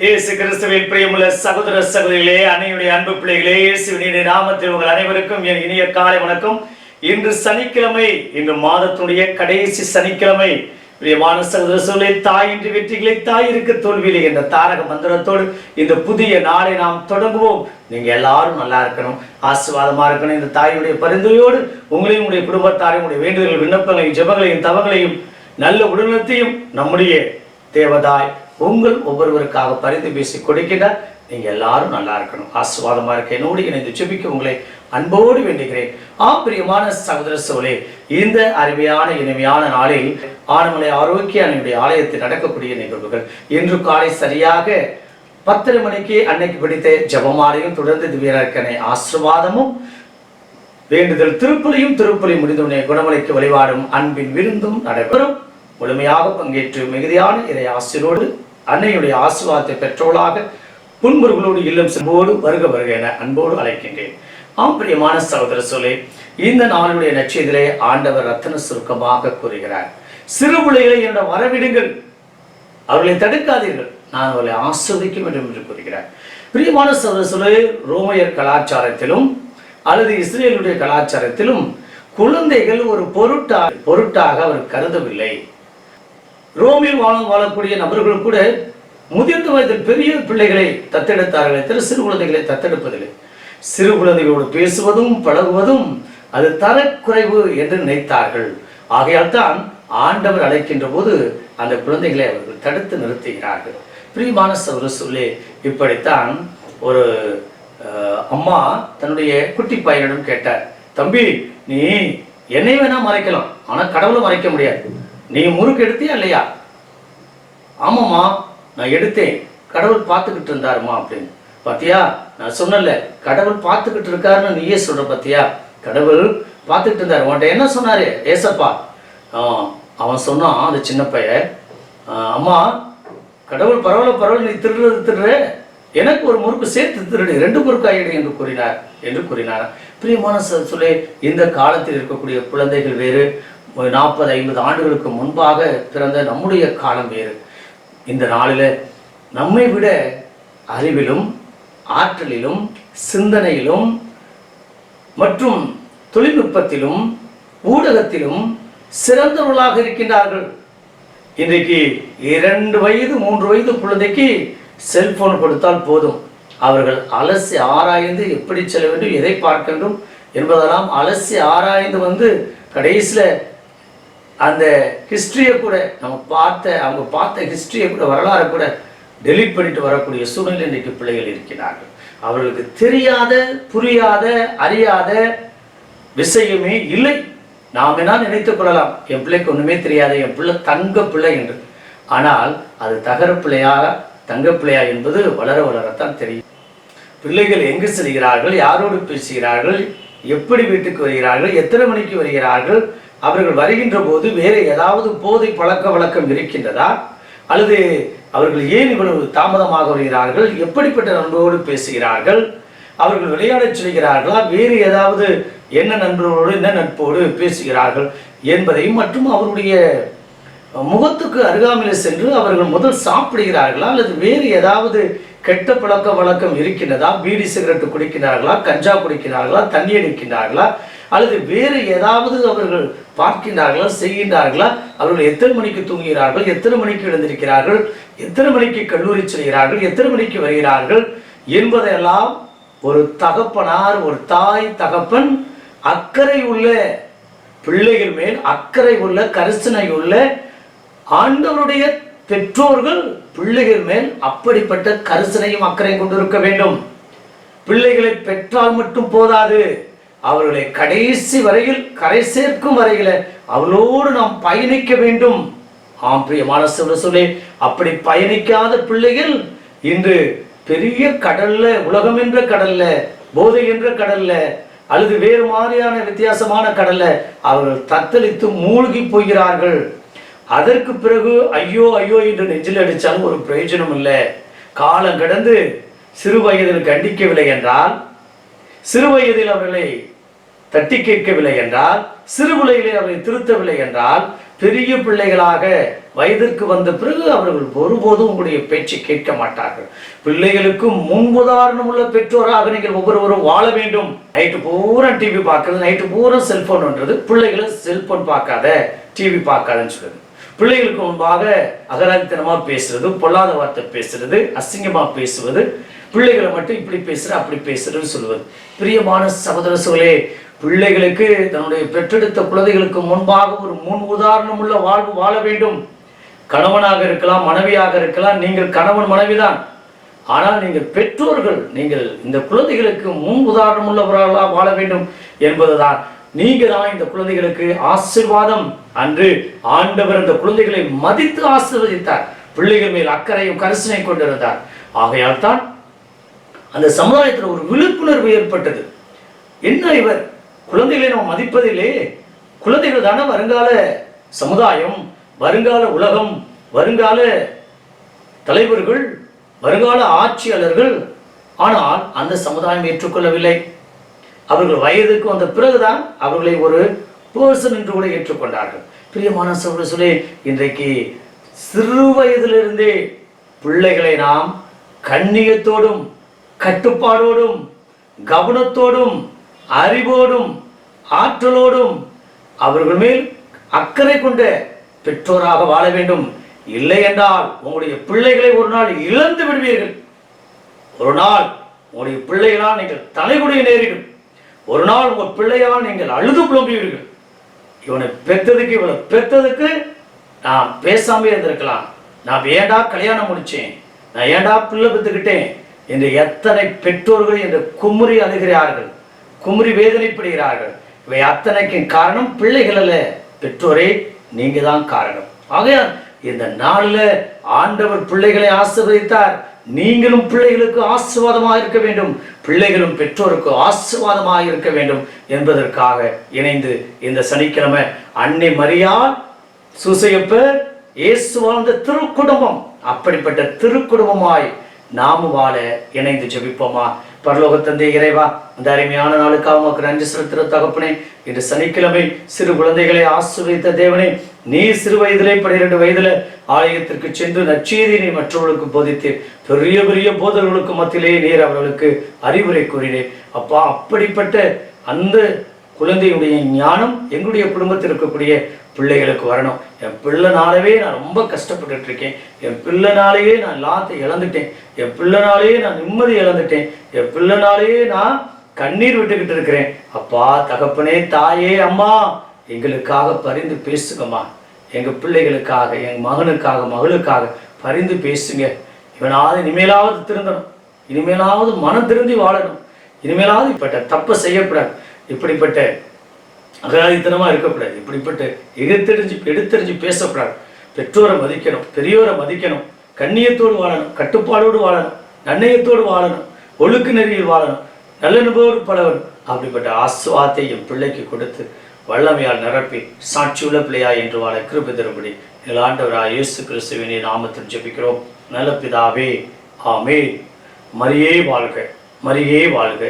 இயேசு கிறிஸ்துவின் பிரியமுள்ள சகோதர சகோதரிகளே அன்னையுடைய அன்பு பிள்ளைகளே இயேசுவினுடைய நாமத்தில் உங்கள் அனைவருக்கும் என் இனிய காலை வணக்கம். இன்று சனிக்கிழமை இன்று மாதத்துடைய கடைசி சனிக்கிழமை. பிரியமான சகோதர சூழலை தாய் இன்று வெற்றிகளை தாய் இருக்க தோல்வியிலே என்ற தாரக மந்திரத்தோடு இந்த புதிய நாளை நாம் தொடங்குவோம். நீங்க எல்லாரும் நல்லா இருக்கணும் ஆசீர்வாதமா இருக்கணும். இந்த தாயுடைய பரிந்துரையோடு உங்களையும் உங்களுடைய குடும்பத்தாரையும் உடைய வேண்டுதல்கள் விண்ணப்பங்களையும் ஜெபங்களையும் தவங்களையும் நல்ல உடல்நலத்தையும் நம்முடைய தேவதாய் உங்கள் ஒவ்வொருவருக்காக பரிந்து பேசி கொடுக்கிறார் நீங்க எல்லாரும் நல்லா இருக்கணும். ஆசீர்வாதமா இருக்க. என்னோடு இணைந்து ஜெபிக்க உங்களை அன்போடு வேண்டுகிறேன். ஆ பிரியமான சகோதர சோழே இந்த அருமையான இனிமையான நாளில் ஆனமலை ஆரோக்கிய அன்னையுடைய ஆலயத்தில் நடக்கக்கூடிய நிகழ்வுகள் இன்று காலை சரியாக பத்தரை மணிக்கு அன்னைக்கு பிடித்த ஜபமாலையும் தொடர்ந்து திவ்யரக்கனை ஆசிர்வாதமும் வேண்டுதல் திருப்பலியும் திருப்பலி முடிந்தவுடனே குணமலைக்கு வழிபாடும் அன்பின் விருந்தும் நடைபெறும். முழுமையாக பங்கேற்று மிகுதியான இறை ஆசிரோடு அன்னையுடைய ஆசீர்வாதத்தை பெற்றோளாக புன்முருகனோடு இல்லம் செல்வோடு வருக வருக என அன்போடு அழைக்கின்றேன். ஆம் பிரியமான சகோதர சொல்லே இந்த நாளுடைய நட்சத்திரே ஆண்டவர் ரத்தன சுருக்கமாக கூறுகிறார். சிறு பிள்ளைகளை என்னோட வரவிடுங்கள். அவர்களை தடுக்காதீர்கள். நான் அவர்களை ஆஸ்வதிக்க வேண்டும் என்று கூறுகிறார். பிரியமான சகோதர சொல்லே ரோமையர் கலாச்சாரத்திலும் அல்லது இஸ்ரேலுடைய கலாச்சாரத்திலும் குழந்தைகள் ஒரு பொருட்டா பொருட்டாக அவர் கருதவில்லை. ரோமில் வாழ வாழக்கூடிய நபர்கள் கூட முதிர்ந்த வயதில் பெரிய பிள்ளைகளை தத்தெடுத்தார்களே தவிர சிறு குழந்தைகளை தத்தெடுப்பதில்லை. சிறு குழந்தைகளோடு பேசுவதும் பழகுவதும் அது தரக்குறைவு என்று நினைத்தார்கள். ஆகையால் தான் ஆண்டவர் அழைக்கின்ற போது அந்த குழந்தைகளை அவர்கள் தடுத்து நிறுத்துகிறார்கள். பிரியமான சவர சொல்லி இப்படித்தான் ஒரு அம்மா தன்னுடைய குட்டி பையனிடம் கேட்டார் தம்பி நீ என்னை வேணா மறைக்கலாம். ஆனால் கடவுளை மறைக்க முடியாது. நீ முறுக்கு எடுத்தியா இல்லையா? ஆமாம்மா நான் எடுத்தேன். கடவுள் பார்த்துக்கிட்டு இருந்தாருமா அப்படின்னு. பாத்தியா நான் சொன்னல கடவுள் பார்த்துக்கிட்டு இருக்காருன்னு நீயே சொல்ற பாத்தியா? கடவுள் பார்த்துக்கிட்டு இருந்தாரு. உன்கிட்ட என்ன சொன்னாரு? ஏசப்பா. அவன் சொன்னான் அந்த சின்ன பையன் அம்மா கடவுள் பரவாயில்ல பரவாயில்ல நீ திருடுறது திருடுற எனக்கு ஒரு முறுக்கு சேர்த்து திருடு ரெண்டு முறுக்கு என்று கூறினார் என்று கூறினார் பிரியமான சொல்லே இந்த காலத்தில் இருக்கக்கூடிய குழந்தைகள் வேறு ஒரு நாற்பது ஐம்பது ஆண்டுகளுக்கு முன்பாக பிறந்த நம்முடைய காலம் வேறு. இந்த நாளில் நம்மை விட அறிவிலும் ஆற்றலிலும் சிந்தனையிலும் மற்றும் தொழில்நுட்பத்திலும் ஊடகத்திலும் சிறந்தவர்களாக இருக்கின்றார்கள். இன்றைக்கு இரண்டு வயது மூன்று வயது குழந்தைக்கு செல்போன் கொடுத்தால் போதும். அவர்கள் அலசி ஆராய்ந்து எப்படி செல்ல வேண்டும் எதை பார்க்க வேண்டும் என்பதெல்லாம் அலசி ஆராய்ந்து வந்து கடைசியில் அந்த ஹிஸ்ட்ரியை கூட நம்ம பார்த்த அவங்க பார்த்த ஹிஸ்ட்ரியை கூட வரலாறு கூட டெலீட் பண்ணிட்டு வரக்கூடிய சூழ்நிலை இன்றைக்கு பிள்ளைகள் இருக்கிறார்கள். அவர்களுக்கு தெரியாத புரியாத அறியாத விஷயமே இல்லை. நாம் என்ன நினைத்துக் கொள்ளலாம்? என் பிள்ளைக்கு ஒன்றுமே தெரியாது என் பிள்ளை தங்க பிள்ளை என்று. ஆனால் அது தகர பிள்ளையா தங்க பிள்ளையா என்பது வளர வளரத்தான் தெரியும். பிள்ளைகள் எங்கு செல்கிறார்கள்? யாரோடு பேசுகிறார்கள்? எப்படி வீட்டுக்கு வருகிறார்கள்? எத்தனை மணிக்கு வருகிறார்கள்? அவர்கள் வருகின்ற போது வேறு ஏதாவது போதை பழக்க வழக்கம் இருக்கின்றதா? அல்லது அவர்கள் ஏன் இவ்வளவு தாமதமாக வருகிறார்கள்? எப்படிப்பட்ட நண்பரோடு பேசுகிறார்கள்? அவர்கள் விளையாடச் சொல்கிறார்களா? வேறு ஏதாவது என்ன நண்பர்களோடு என்ன நட்போடு பேசுகிறார்கள் என்பதையும் மற்றும் அவருடைய முகத்துக்கு அருகாமையில் சென்று அவர்கள் முதல் சாப்பிடுகிறார்களா? அல்லது வேறு ஏதாவது கெட்ட பழக்க வழக்கம் இருக்கின்றதா? பீடி சிகரெட் குடிக்கிறார்களா? கஞ்சா குடிக்கிறார்களா? தண்ணி அடிக்கிறார்களா அல்லது வேறு ஏதாவது அவர்கள் பார்க்கின்றார்களா? செய்கின்றார்களா? அவர்கள் எத்தனை மணிக்கு தூங்குகிறார்கள்? எத்தனை மணிக்கு எழுந்திருக்கிறார்கள்? எத்தனை மணிக்கு கல்லூரி செல்கிறார்கள்? எத்தனை மணிக்கு வருகிறார்கள்? என்பதையெல்லாம் ஒரு தகப்பனார் ஒரு தாய் தகப்பன் அக்கறை உள்ள பிள்ளைகள் மேல் அக்கறை உள்ள கரிசனை உள்ள ஆண்டவருடைய பெற்றோர்கள் பிள்ளைகள் மேல் அப்படிப்பட்ட கரிசனையும் அக்கறையும் கொண்டிருக்க வேண்டும். பிள்ளைகளை பெற்றால் மட்டும் போதாது. அவர்களை கடைசி வரையில் கரை சேர்க்கும் வரையில அவளோடு நாம் பயணிக்க வேண்டும். ஆம் பிரியமான சொல்ல சொல்லி அப்படி பயணிக்காத பிள்ளைகள் இன்று பெரிய கடல்ல உலகம் என்ற கடல்ல போதை என்ற கடல்ல அல்லது வேறு மாதிரியான வித்தியாசமான கடல்ல அவர்கள் தத்தளித்து மூழ்கி போகிறார்கள். அதற்கு பிறகு ஐயோ ஐயோ என்று நெஞ்சில் அடித்தாலும் ஒரு பிரயோஜனம் இல்லை. காலம் கடந்து சிறு வயதில் கண்டிக்கவில்லை என்றால் சிறு வயதில் அவர்களை தட்டி கேட்கவில்லை என்றால் சிறு பிள்ளைகளை அவர்களை திருத்தவில்லை என்றால் பெரிய பிள்ளைகளாக வயதிற்கு வந்த பிறகு அவர்கள் ஒருபோதும் உங்களுடைய பேச்சை கேட்க மாட்டார்கள். பிள்ளைகளுக்கு முன்புதாரணம் உள்ள பெற்றோராக நீங்கள் ஒவ்வொருவரும் வாழ வேண்டும். நைட்டு பூரா டிவி பார்க்கறது நைட்டு பூரா செல்போன்ன்றது பிள்ளைகளை செல்போன் பார்க்காத டிவி பார்க்காதன்னு சொல்லுது. பிள்ளைகளுக்கு முன்பாக அகராதித்தனமாக பேசுறது பொல்லாத வார்த்தை பேசுறது அசிங்கமாக பேசுவது பிள்ளைகளை மட்டும் இப்படி பேசுற அப்படி பேசுறதுன்னு சொல்லுவது. பிரியமான சகோதர சோழே பிள்ளைகளுக்கு தன்னுடைய பெற்றெடுத்த குழந்தைகளுக்கு முன்பாக ஒரு முன் உதாரணம் உள்ள வாழ்வு வாழ வேண்டும். கணவனாக இருக்கலாம் மனைவியாக இருக்கலாம் நீங்கள் கணவன் மனைவிதான். ஆனால் நீங்கள் பெற்றோர்கள் நீங்கள் இந்த குழந்தைகளுக்கு முன் உதாரணம் உள்ளவர்களாக வாழ வேண்டும் என்பதுதான். நீங்க தான் இந்த குழந்தைகளுக்கு ஆசீர்வாதம் அன்று ஆண்டவர் அந்த குழந்தைகளை மதித்து ஆசிர்வதித்தார். பிள்ளைகள் மேல் அக்கறையும் கரிசனை கொண்டிருந்தார். ஆகையால் தான் அந்த சமுதாயத்தில் ஒரு விழிப்புணர்வு ஏற்பட்டது. என்ன இவர்? குழந்தைகளை நாம் மதிப்பதிலே குழந்தைகள் தானே வருங்கால சமுதாயம் வருங்கால உலகம் வருங்கால தலைவர்கள் வருங்கால ஆட்சியாளர்கள். ஆனால் அந்த சமுதாயம் ஏற்றுக்கொள்ளவில்லை. அவர்கள் வயதுக்கு வந்த பிறகுதான் அவர்களை ஒரு பர்சன் என்று கூட ஏற்றுக்கொண்டார்கள். பிரியமான சொல்ல சொல்லி இன்றைக்கு சிறு வயதிலிருந்தே பிள்ளைகளை நாம் கண்ணியத்தோடும் கட்டுப்பாடோடும் கவனத்தோடும் அறிவோடும் ஆற்றலோடும் அவர்கள் மேல் அக்கறை கொண்ட பெற்றோராக வாழ வேண்டும். இல்லை என்றால் உங்களுடைய பிள்ளைகளை ஒரு நாள் இழந்து விடுவீர்கள். ஒரு நாள் உங்களுடைய பிள்ளைகளால் நீங்கள் தலைமுடிய நேரிடும். ஒரு நாள் உங்கள் பிள்ளையால் நீங்கள் அழுது புலம்புவீர்கள். இவனை பெத்ததுக்கு இவனை பெத்ததுக்கு நான் பேசாமே இருந்திருக்கலாம். நான் ஏன்டா கல்யாணம் முடிச்சேன்? நான் ஏன்டா பிள்ளை பெற்றுக்கிட்டேன்? என்று எத்தனை பெற்றோர்கள் என்று குமுறி அழுகிறார்கள். குமுறி வேதனைப்படுகிறார்கள். இவை அத்தனைக்கும் காரணம் பிள்ளைகள் அல்ல பெற்றோரே நீங்க தான் காரணம். ஆகையால் இந்த நாளில் ஆண்டவர் பிள்ளைகளை ஆசிர்வதித்தார். நீங்களும் பிள்ளைகளுக்கு ஆசிர்வாதமாக இருக்க வேண்டும். பிள்ளைகளும் பெற்றோருக்கு ஆசிர்வாதமாக இருக்க வேண்டும் என்பதற்காக இணைந்து இந்த சனிக்கிழமை அன்னை மரியாள் சுசையப்பர் இயேசு வாழ்ந்த திருக்குடும்பம் அப்படிப்பட்ட திருக்குடும்பமாய் நாம வாழ இணைந்து ஜெபிப்போமா? பரலோக தந்தை இறைவா இந்த அருமையான நாளுக்காக உமக்கு நன்றி செலுத்துகிற தகப்பனே இன்று சனிக்கிழமை சிறு குழந்தைகளை ஆசிரியத்த தேவனே நீ சிறு வயதிலே பனிரெண்டு வயதில ஆலயத்திற்கு சென்று நற்செய்தியை மற்றவர்களுக்கு போதித்தீர் பெரிய பெரிய போதர்களுக்கு மத்தியிலே நீர் அவர்களுக்கு அறிவுரை கூறினேன். அப்பா அப்படிப்பட்ட அந்த குழந்தையுடைய ஞானம் எங்களுடைய குடும்பத்தில் இருக்கக்கூடிய பிள்ளைகளுக்கு வரணும். என் பிள்ளைனாலவே நான் ரொம்ப கஷ்டப்பட்டுட்டு இருக்கேன் என் பிள்ளைனாலேயே நான் லாத்தை இழந்துட்டேன். என் பிள்ளைனாலேயே நான் நிம்மதி இழந்துட்டேன். என் பிள்ளைனாலேயே நான் கண்ணீர் விட்டுக்கிட்டு இருக்கிறேன். அப்பா தகப்பனே தாயே அம்மா எங்களுக்காக பரிந்து பேசுங்கம்மா. எங்கள் பிள்ளைகளுக்காக என் மகனுக்காக மகளுக்காக பரிந்து பேசுங்க. இவனாவது இனிமேலாவது திருந்தணும். இனிமேலாவது மனம் திருந்தி வாழணும். இனிமேலாவது இப்பட்ட தப்பை செய்யக்கூடாது. இப்படிப்பட்ட அகராதித்தனமாக இருக்கக்கூடாது. இப்படிப்பட்ட எதிர்த்தெறிஞ்சு எடுத்தெறிஞ்சு பேசக்கூடாது. பெற்றோரை மதிக்கணும் பெரியோரை மதிக்கணும். கண்ணியத்தோடு வாழணும் கட்டுப்பாடோடு வாழணும் நன்னயத்தோடு வாழணும் ஒழுக்கு நெறியில் வாழணும் நல்லனுபவோடு பலவன் அப்படிப்பட்ட ஆசுவாத்தை என் பிள்ளைக்கு கொடுத்து வல்லமையால் நிரப்பி சாட்சியுள்ள பிள்ளையா என்று வாழ கிருபை தரும்படி எங்கள் ஆண்டவராக இயேசு கிறிஸ்துவினை நாமத்தில் ஜெபிக்கிறோம். நல்ல பிதாவே ஆமே மரியே வாழ்க மரியே வாழ்க.